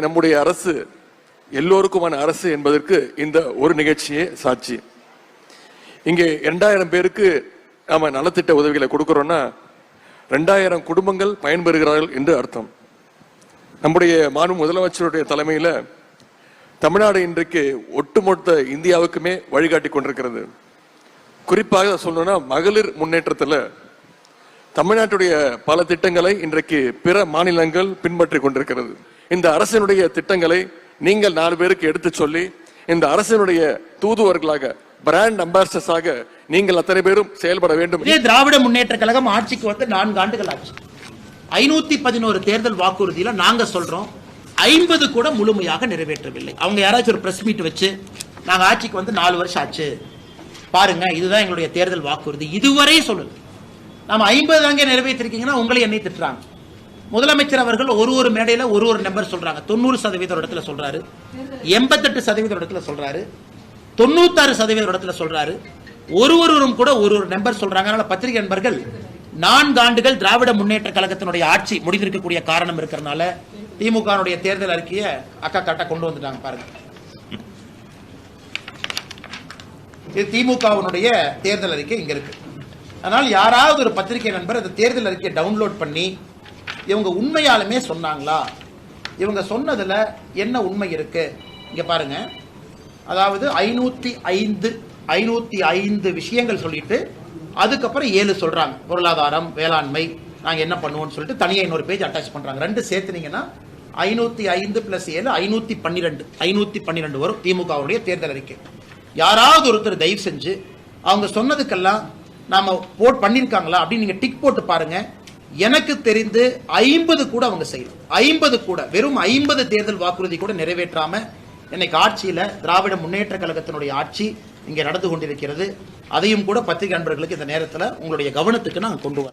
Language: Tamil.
நம்முடைய அரசு எல்லோருக்குமான அரசு என்பதற்கு இந்த ஒரு நிகழ்ச்சியே சாட்சி. இங்கே இரண்டாயிரம் பேருக்கு நாம நலத்திட்ட உதவிகளை கொடுக்கிறோம்னா ரெண்டாயிரம் குடும்பங்கள் பயன்பெறுகிறார்கள் என்று அர்த்தம். நம்முடைய மாண்பு முதலமைச்சருடைய தலைமையில தமிழ்நாடு இன்றைக்கு ஒட்டுமொத்த இந்தியாவுக்குமே வழிகாட்டி கொண்டிருக்கிறது. குறிப்பாக சொல்லணும்னா மகளிர் முன்னேற்றத்துல தமிழ்நாட்டுடைய பல திட்டங்களை இன்றைக்கு பிற மாநிலங்கள் பின்பற்றி கொண்டிருக்கிறது. இந்த அரசினுடைய திட்டங்களை நீங்கள் நாலு பேருக்கு எடுத்து சொல்லி இந்த அரசினுடைய தூதுவர்களாக பிராண்ட் அம்பாசடர்ஸாக நீங்கள் அத்தனை பேரும் செயல்பட வேண்டும். இதே திராவிட முன்னேற்ற கழகம் ஆட்சிக்கு வந்து நான்கு ஆண்டுகள் ஆச்சு. ஐநூத்தி பதினோரு தேர்தல் வாக்குறுதியில நாங்க சொல்றோம் ஐம்பது கூட முழுமையாக நிறைவேற்றவில்லை. அவங்க யாராச்சும் ஒரு பிரஸ் மீட் வச்சு நாங்க ஆட்சிக்கு வந்து நாலு வருஷம் ஆச்சு. பாருங்க இதுதான் எங்களுடைய தேர்தல் வாக்குறுதி. இதுவரை சொல்லல. நாம ஐம்பது தாங்க நிறைவேற்றிருக்கீங்கன்னா உங்களை என்னை திட்டுறாங்க. முதலமைச்சர் அவர்கள் ஒரு ஒரு மேடையில ஒரு ஒரு நம்பர் சொல்றாங்க. தொண்ணூறு சதவீதம் இடத்துல சொல்றாரு. எண்பத்தெட்டு சதவீதம் இடத்துல சொல்றாரு. தொண்ணூத்தாறு சதவீதம் இடத்துல சொல்றாரு. ஒரு ஒருவரும் கூட ஒரு ஒரு நம்பர் சொல்றாங்க. அதனால பத்திரிகை நண்பர்கள் நான்கு ஆண்டுகள் திராவிட முன்னேற்ற கழகத்தினுடைய ஆட்சி முடிந்திருக்கக்கூடிய காரணம் இருக்கிறதுனால திமுகவுடைய தேர்தல் அறிக்கையை அக்கா காட்டா கொண்டு வந்துட்டாங்க பாருங்க. இது திமுகவினுடைய தேர்தல் அறிக்கை இங்க இருக்கு. அதனால் யாராவது ஒரு பத்திரிகை நண்பர் அந்த தேர்தல் அறிக்கையை டவுன்லோட் பண்ணி இவங்க உண்மையாலுமே சொன்னாங்களா? இவங்க சொன்னதுல என்ன உண்மை இருக்கு? இங்க பாருங்க. அதாவது ஐநூத்தி ஐந்து ஐநூத்தி ஐந்து விஷயங்கள் சொல்லிட்டு அதுக்கப்புறம் ஏழு சொல்றாங்க. பொருளாதாரம் வேளாண்மை நாங்க என்ன பண்ணுவோம்னு சொல்லிட்டு தனியா இன்னொரு பேஜ் அட்டாச் பண்றாங்க. ரெண்டு சேர்த்துனீங்கன்னா ஐநூத்தி ஐந்து பிளஸ் ஏழு ஐநூத்தி பன்னிரெண்டு. ஐநூத்தி பன்னிரெண்டு வரும். திமுகவுடைய தேர்தல் அறிக்கை. யாராவது ஒருத்தர் தயவு செஞ்சு அவங்க சொன்னதுக்கெல்லாம் நாம போட் பண்ணிருக்காங்களா அப்படின்னு நீங்க டிக் போட்டு பாருங்க. எனக்கு தெரிந்து ஐம்பது கூட அவங்க செய்யணும் ஐம்பது கூட வெறும் ஐம்பது தேர்தல் வாக்குறுதி கூட நிறைவேற்றாம இன்னைக்கு ஆட்சியில திராவிட முன்னேற்ற கழகத்தினுடைய ஆட்சி இங்கே நடந்து கொண்டிருக்கிறது. அதையும் கூட பத்திரிகை நண்பர்களுக்கு இந்த நேரத்தில் உங்களுடைய கவனத்துக்கு நான் கொண்டு வரோம்